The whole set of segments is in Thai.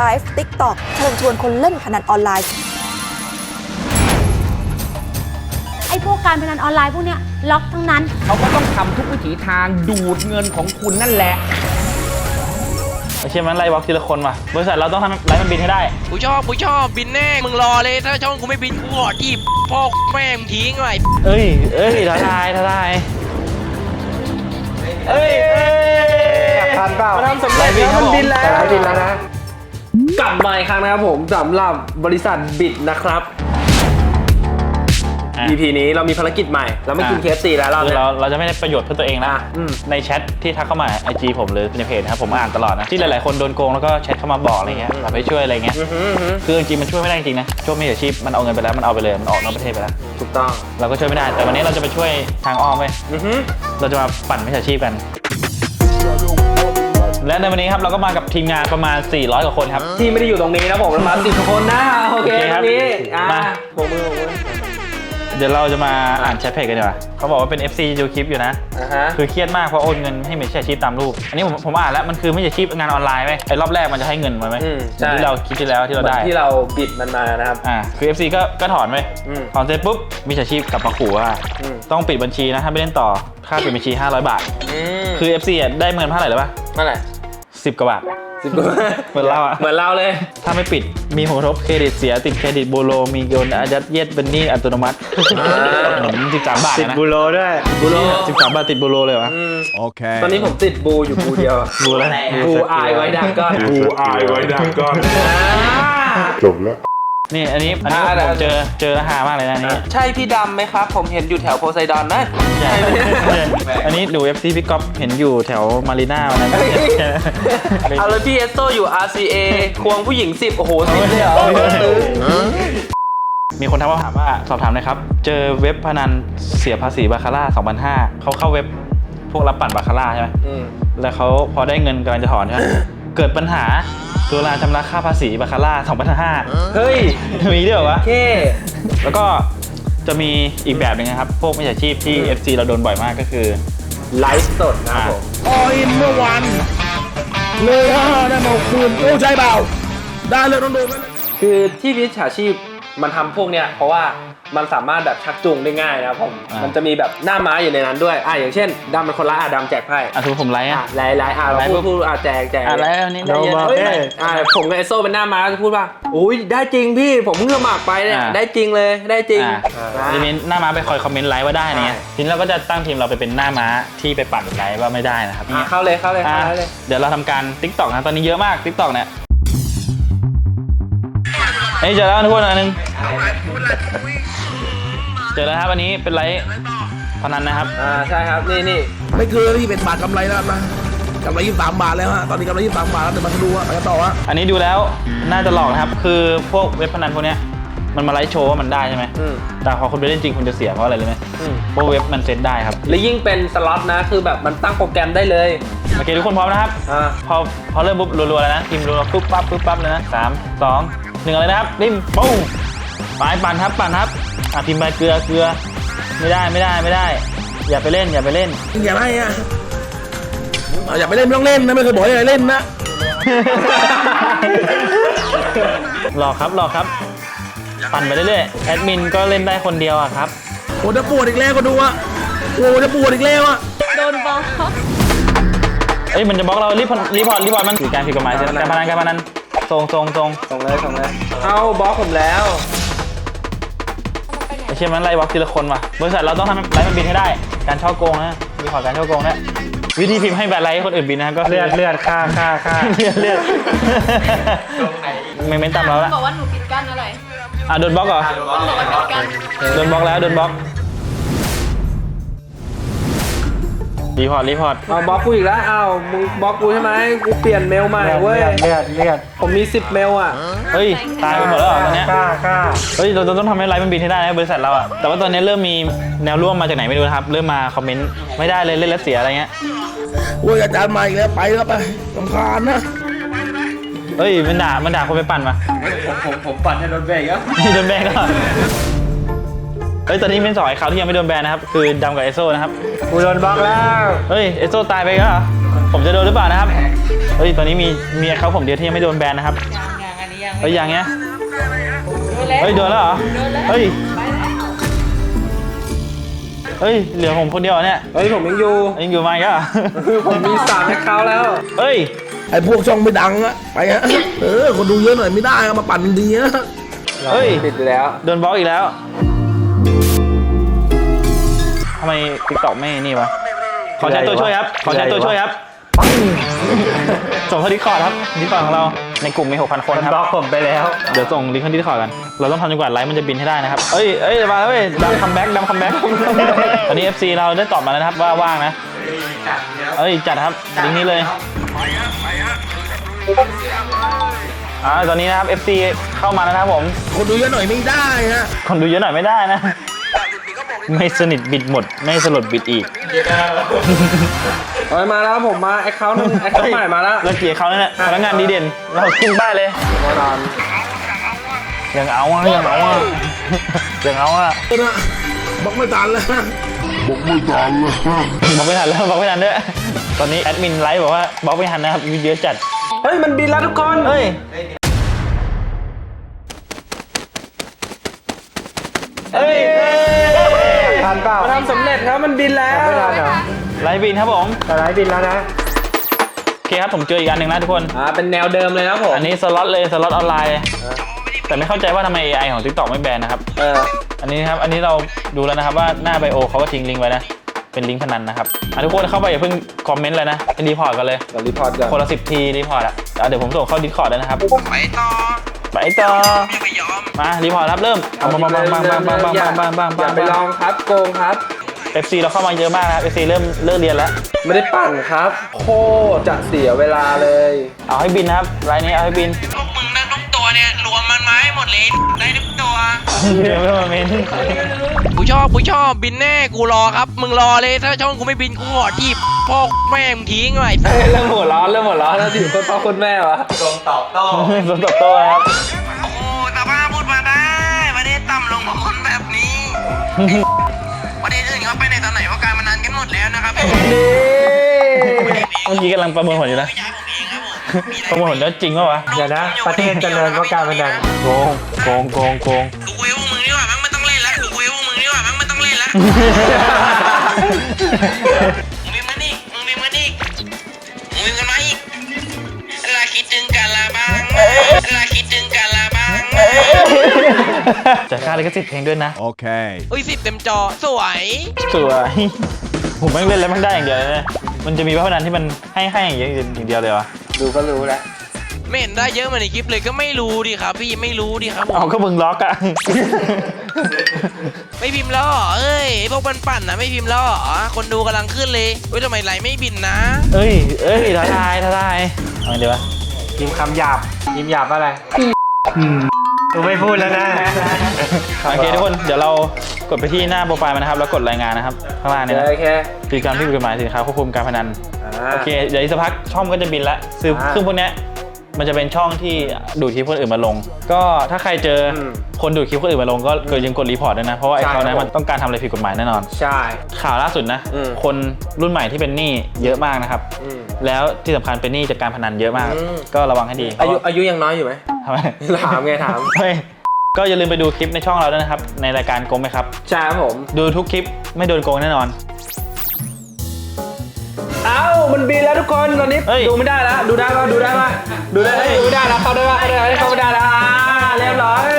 ไลฟ์ติ๊กต็อกเชิญชวนคนเล่นพนันออนไลน์ ไอ้พวกการพนันออนไลน์พวกเนี้ยล็อกทั้งนั้น เขาก็ต้องทำทุกวิถีทางดูดเงินของคุณนั่นแหละ ไอเชี่ยมันไล่บล็อกทีละคนว่ะบริษัทเราต้องทำไล่มันบินให้ได้ กูชอบกูชอบบินแน่มึงรอเลยถ้าช่องกูไม่บินกูขอจีบพ่อแม่มึงทิ้งเลยเอ้ย เอ้ยท้าทายท้าทายเอ้ยเอ้ยทันเปล่าทำสำเร็จแล้วมันบินแล้ว แต่บินแล้วนะ กลับมาอีกครั้งนะครับผมสำหรับบริษัทบิดนะครับ อะ EP นี้เรามีภารกิจใหม่ เราไม่กินอะเคสตีแล้วเราคือเนี่ย เราเราจะไม่ได้ประโยชน์เพื่อตัวเองนะ อะอืม ในแชทที่ทักเข้ามาไอจีผมหรือในเพจนะครับผมอ่านตลอดนะ ที่หลายๆคนโดนโกงแล้วก็แชทเข้ามาบอกอะไรเงี้ยแบบให้ช่วยอะไรเงี้ย อือหืออือหือคือจริงๆมันช่วยไม่ได้จริงๆนะช่วยไม่อาชีพมันเอาเงินไปแล้วมันเอาไปเลยมันออกนอกประเทศไปแล้ว ถูกต้องเราก็ช่วยไม่ได้ แต่วันนี้เราจะไปช่วยทางอ้อมไปอือหือเราจะมาปั่นมิจฉาชีพกัน และในวันนี้ครับเราก็มากับทีมงานประมาณ 400 กว่าคนครับ ที่ไม่ได้อยู่ตรงนี้นะผมเรามาสิบคนนะโอเคโอเคตครรับงนี้อะมาโบกมือโบกมือเดี๋ยวเราจะมาอ่านแชทเพจกันดีกว่าเขาบอกว่าเป็น FC ดูคลิปอยู่นะ อ่าฮะ คือเครียดมากเพราะโอนเงินให้มิจฉาชีพตามรูป อันนี้ผมผมอ่านแล้วมันคือมิจฉาชีพงานออนไลน์ไหมไอ้รอบแรกมันจะให้เงินมาไหมอืมเหมืใช่อนที่เราคิดที่แล้วที่เราได้หมือนที่เราบิดมันมานะครับ อ่าคือ FC ก็ก็ถอนไปอืมถอนเสร็จปุ๊บมิจฉาชีพกลับมาขู่ว่า อืม ต้องปิดบัญชีนะถ้าไม่เล่นต่อค่าปิดบัญชี 500 บาทอืมคือ FC อะได้เงินเท่าไหร่หรือปะเท่าไหร่สิบกว่าบาท สิบกว่าเหมือนเราอะ เหมือนเราเลย ถ้าไม่ปิดมีผลกระทบเครดิตเสียติดเครดิตบูโรมีโยนอายัดเยียดเป็นหนี้อัตโนมัติสิบสามบาทติดนะบูโรด้วยบูโรสิบสามบาทติดบูโรเลยวะอืมตอนนี้ผมติดบูอยู่บูเดียวบูแล้วบูอายไว้ดังก้อนบูอายไว้ดังก้อน นี่อันนี้อันนี้อ่า ผมเจอเจอแล้วหามากเลยนะอันนี้ใช่พี่ดำไหมครับ ผมเห็นอยู่แถวโพไซดอนนะใช่อันนี้ดูเอฟซีพี่ก๊อฟเห็นอยู่แถวมารีน่าวันนั้นเอาเลยพี่เอสโซอยู่ RCA ควงผู้หญิง 10 โอ้โหสิบเลยเหรอมีคนทักมาถามว่าสอบถามหนะครับ เจอเว็บพนันเสียภาษีบาคาร่า2,500เขาเข้าเว็บพวกรับปั่นบาคาร่าใช่ไหม อืม แล้วเขาพอได้เงินกำลังจะถอนใช่ไหม เกิดปัญหาตัวลาชำระค่าภาษีบาคาร่า2,500เฮ้ย มีด้วยเหรอวะ โอเค แล้วก็จะมีอีกแบบหนึ่งนะครับ พวกมิจฉาชีพที่ FC เราโดนบ่อยมากก็คือ ไลฟ์สดนะครับผม ออินเมื่อวานเลยห้าได้มาคืนโอ้ใจเปล่าได้เลยต้องโดนไปเลยคือที่วิชาชีพ มันทำพวกเนี้ยเพราะว่ามันสามารถแบบชักจูงได้ง่ายนะครับผมอ่ามั มันจะมีแบบหน้าม้าอยู่ในนั้นด้วยอะอย่างเช่นดำเป็นคนร้ายอะดำแจกไพ่อะสมมติผมไลฟ์อะ อะไลายลายอะเราไลฟ์พูปุ๊ดบพูดอะแจกแจกอะไลฟ์อันนี้ได้เยอะเฮ้ยอะผมกับเอโซเป็นหน้าม้าจะพูดว่าอุ้ยได้จริงพี่ผมเพิ่งสมัครไปเนี่ยอ่า ได้จริงเลยได้จริงอะอ่าจะมีหน้าม้าไปคอยคอมเมนต์ไลฟ์ว่าได้อะไรเนี่ยใช่ ทีนี้เราก็จะตั้งทีมเราไปเป็นหน้าม้าที่ไปปั่นไลฟ์ว่าไม่ได้นะครับอะเข้าเลยเข้าเลยอะเข้าเลย เดี๋ยวเราทำการ t ิ k t o k นะตอนนี้เยอะมาก t ิ k t o k เนี่ย เอ้ยเจอแล้วทุกคนอันนึงเจอแล้วครับอันนี้เป็นไลฟ์พนันนะครับ อ่าใช่ครับนี่นี่ไม่เกินที่เป็นบาทกำไรแล้วนะกำไรยี่สิบสามบาทแล้วฮะตอนนี้กำไรยี่สิบสามบาทแล้วเดี๋ยวมาดูว่าไปกันต่อฮะอันนี้ดูแล้วน่าจะหลอกนะครับ คือพวกเว็บพนันพวกเนี้ยมันมาไลฟ์โชว์ว่ามันได้ใช่ไหมอืมแต่พอคุณไปเล่นจริงคุณจะเสียเพราะอะไรรู้ไหมอืมเพราะเว็บมันเซ็ตได้ครับ และยิ่งเป็นสล็อตนะคือแบบมันตั้งโปรแกรมได้เลย โอเคทุกคนพร้อมนะครับอ่าพอพอเริ่มปุ๊บรัวๆแล้วนะพิมพ์รัวๆปุ๊บปั๊บปุ๊บปั๊บเลยนะสามสอง หนึ่งอะไรนะครับริมปุ้งไปปั่นครับปั่นครับอะพิมพ์ไปเกลือเกลือไม่ได้ไม่ได้ไม่ได้ อย่าไปเล่นอย่าไปเล่นอย่าไล่อะเอาอย่าไปเล่นไม่ต้องเล่นนะไม่เคยบอกให้ใครเล่นนะหลอกครับหลอกครับ ปั่นไปเรื่อยๆแอดมินก็เล่นได้คนเดียวอะครับโอ้จะปวดอีกแล้วก็ดูอะโอ้จะปวดอีกแล้วอะโดนบล็อกเอ้ยมันจะบล็อกเรารีพอร์ตรีพอร์ตรีพอร์ตมันถือการผิดกฎหมายเสร็จการพนันการพนัน ทรงทรงทรงส่งเลยส่งเลยเอาบล็อกผมแล้วไอ้เชี่ยมันไล่บล็อกทีละคนว่ะบริษัทเราต้องทำไล่มันบินให้ได้ การช่อโกงนะรีพอร์ตการช่อโกงนะวิธีพิมพ์ให้แบบไล่ให้คนอื่นบินนะก็เลือดเลือดค่าค่าค่าเลือดเลือดไม่เม้นตามเราละบอกว่าหนูปิดกั้นอะไรอะโดนบล็อกเหรอบอกว่าปิดกั้นโดนบล็อกแล้วโดนบล็อก รีพอร์ตรีพอร์ตเอาบล็อกกูอีกแล้วเอามึงบล็อกกูใช่ไหมกูเปลี่ยนเมลใหม่เว้ย เลือดเลือดผมมี 10 เมลอะ เฮ้ยตายไปหมดแล้วเหรอตอนเนี้ยกล้ากล้าเฮ้ยเราต้องทำให้ไลฟ์มันบินให้ได้นะบริษัทเราอะแต่ว่าตอนนี้เริ่มมีแนวร่วมมาจากไหนไม่รู้นะครับเริ่มมาคอมเมนต์ไม่ได้เลยเล่นแล้วเสียอะไรเงี้ยโอ้ยอาจารย์มาอีกแล้วไปแล้วไปสำคาญนะ เฮ้ยมันด่ามันด่าคนไปปั่นมาผมผมผมปั่นให้รถเบรกอะโดนแบนก็ เฮ้ยตอนนี้เป็นสองไอ้เขาที่ยังไม่โดนแบนนะครับ คือดำกับเอโซนะครับกูโดนบล็อกแล้วเฮ้ยเอโซตายไปแล้วเหรอผมจะโดนหรือเปล่านะครับเฮ้ยตอนนี้มีมีเขาผมเดียวที่ยังไม่โดนแบนนะครับเฮ้ยยังเงี้ยเฮ้ยโดนแล้วเหรอเฮ้ยเฮ้ยเหลือผมคนเดียวเหรอเนี่ยเฮ้ยผมยังอยู่ยังอยู่ไหมก็ผมมีสามแอคเคาท์แล้วเฮ้ยไอ้พวกช่องไม่ดังอะไปฮะเออคนดูเยอะหน่อยไม่ได้อะมาปั่นดีนะเฮ้ยปิดแล้วโดนบล็อกอีกแล้ว ทำไมติ๊กต็อกไม่นี่วะ ขอใช้ตัวช่วยครับ ขอใช้ตัวช่วยครับปังส่งเข้าดิสคอร์ดครับดิสคอร์ดของเราในกลุ่มมี 6,000 คนครับบล็อกผมไปแล้ว เดี๋ยวส่งลิงก์เข้าดิสคอร์ดกัน เราต้องทำจนกว่าไลฟ์มันจะบินให้ได้นะครับ เอ้ยเอ้ยมาแล้วเว้ยดัมคัมแบ็กดัมคัมแบ็กตอนนี้ FC เราได้ตอบมาแล้วนะครับว่าว่างนะ เอ้ยจัดครับลิงก์นี้เลย อ่าตอนนี้นะครับ FC เข้ามาแล้วนะครับผม คนดูเยอะหน่อยไม่ได้ฮะคนดูเยอะหน่อยไม่ได้นะ ไม่สนิทบิดหมด ไม่สลดบิดอีกเฮ้ยมาแล้วผมมาแอคเคาท์นึงแอคเคาท์ใหม่มาแล้วเราเกลียดเขาเนี่ยพนักงานดีเด่น เราขึ้นป้ายเลยแน่นอนยังเอาอะยังเอาอะยังเอาอะเออนะบล็อกไม่ทันแล้วบล็อกไม่ทันแล้วบล็อกไม่ทันด้วยตอนนี้แอดมินไลฟ์บอกว่าบล็อกไม่ทันนะครับมีเยอะจัด เฮ้ย มันบินแล้วทุกคนเฮ้ย เฮ้ยทันเปล่าทำสำเร็จครับ มันบินแล้วไม่ทันเหรอไลฟ์บินครับผมแต่ไลฟ์บินแล้วนะ โอเคครับผมเจออีกอันหนึ่งนะทุกคน อ่า เป็นแนวเดิมเลยนะผม อันนี้สล็อตเลย สล็อตออนไลน์ แต่ไม่เข้าใจว่าทำไม AI ของ TikTok ไม่แบนนะครับ เออ อันนี้นะครับ อันนี้เราดูแล้วนะครับว่าหน้าไบโอเขาก็ทิ้งลิงก์ไว้นะ เป็นลิงก์พนันนะครับอะทุกคนเข้าไปอย่าเพิ่งคอมเมนต์เลยนะเป็นรีพอร์ตกันเลยเดี๋ยวรีพอร์ตก่อนคนละสิบทีรีพอร์ตอะอะเดี๋ยวผมส่งเข้าดิสคอร์ดเลยนะครับไปต่อไปต่อไม่ยอมมารีพอร์ตครับเริ่มเอาบังบังบังบังบังบังบังบังบังบังอย่าไปลองครับโกงครับ เอฟซีเราเข้ามาเยอะมากนะครับเอฟซีเริ่มเลิกเรียนแล้ว ไม่ได้ปั่นครับ โคตรจะเสียเวลาเลย เอาให้บินนะครับรายนี้เอาให้บินพวกมึงได้ทุกตัวเนี่ยรวมมันมาให้หมดเลยได้ทุกตัวเดี๋ยวไม่มาเมน กูชอบกูชอบบินแน่กูรอครับ มึงรอเลยถ้าช่องกูไม่บินกูขอที่พ่อแม่มึงทิ้งไว้เฮ้ยเริ่มหัวร้อนเริ่มหัวร้อนแล้วถึงคนพ่อคนแม่วะสมตบโต้ครับโอ้ตาบ้าพูดมาได้ประเทศต่ำลงของคนแบบนี้ประเทศอื่นเขาไปในตอนไหนว่าการพนันกันหมดแล้วนะครับเมื่อกี้กำลังประเมินผลอยู่นะประเมินผลแล้วจริงปะวะเดี๋ยวนะ ประเทศเจริญเพราะการพนันโกงโกงโกงโกงกูคุยกับพวกมึงดีกว่ามั้ง ม่ต้องเล่นแล้วมึงมีมันอีกมึงมีมันอีกมึงมีกันมาอีกลาคิดถึงกันละบ้างลาคิดถึงกันละบ้างจ่ายค่าลิขสิทธิ์เพลงด้วยนะ Okay. อุ้ยสิบเต็มจอสวยสวยผมแม่งเล่นแล้วแมันได้อย่างเดียวเลยนะมันจะมีพนันที่มันให้ให้อย่างเดียวอย่างเดียวเลยวะดูก็รู้แล้วไม่เห็นได้เยอะเหมือนในคลิปเลยก็ไม่รู้ดิครับ พี่ไม่รู้ดิครับผมเอาก็มึงล็อกอะ ไม่พิมพ์แล้วเหรอเอ้ยไอ้พวกปันปั่นๆนะไม่พิมพ์แล้วเหรอคนดูกำลังขึ้นเลยเฮ้ยทำไมไหลไม่บินนะ เอ้ยเอ้ยท้าทายท้าทายเอาไงดีวะพิมพ์คำหยาบพิมพ์หยาบอะไรกูไม่พูดแล้วนะโอเคทุกคนเดี๋ยวเรากดไปที่หน้าโปรไฟล์มันนะครับ แล้วกดรายงานนะครับข้างล่างเนี่ยนะโอเคคือการที่ผิดกฎหมายสินค้าควบคุมการพนันโอเคเดี๋ยวอีกสักพักช่องก็จะบินละซึ่งอ่าซึ่งพวกเนี้ย มันจะเป็นช่องที่ดูดคลิปคนอื่นมาลง ก็ถ้าใครเจออมคนดูดคลิปคนอื่นมาลงก็เกิดยังกดรีพอร์ตด้วยนะ เพราะว่าไอ้ใช่เขานั้นครับมันต้องการทำอะไรผิดกฎหมายแน่นอน ใช่ ข่าวล่าสุดนะ อืม คนรุ่นใหม่ที่เป็นหนี้เยอะมากนะครับ อืม แล้วที่สำคัญเป็นหนี้จากการพนันเยอะมาก อืม ก็ระวังให้ดีอายุอายุยังน้อยอยู่ไหม ทำไมถามไงถาม เฮ้ยก็อย่าลืมไปดูคลิปในช่องเราด้วยนะครับ ในรายการโกงไหมครับ ใช่ครับผม ดูทุกคลิปไม่โดนโกงแน่นอนเอ้ามันบินแล้วทุกคนตอนนี้ดูไม่ได้แล้วดูได้ป่ะดูได้ป่ะดูได้ดูไม่ได้แล้วเข้าได้ป่ะเข้าได้ไหมเข้าไม่ได้แล้วเรียบร้อย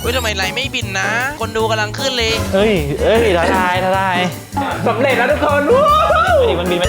เฮ้ทำไมไลไม่บินนะ คนดูกำลังขึ้นเลยเฮ้ยเฮ้ยท้าทายท้าทายสำเร็จแล้วทุกคนวู้ฮู้ นี่มันบินไหม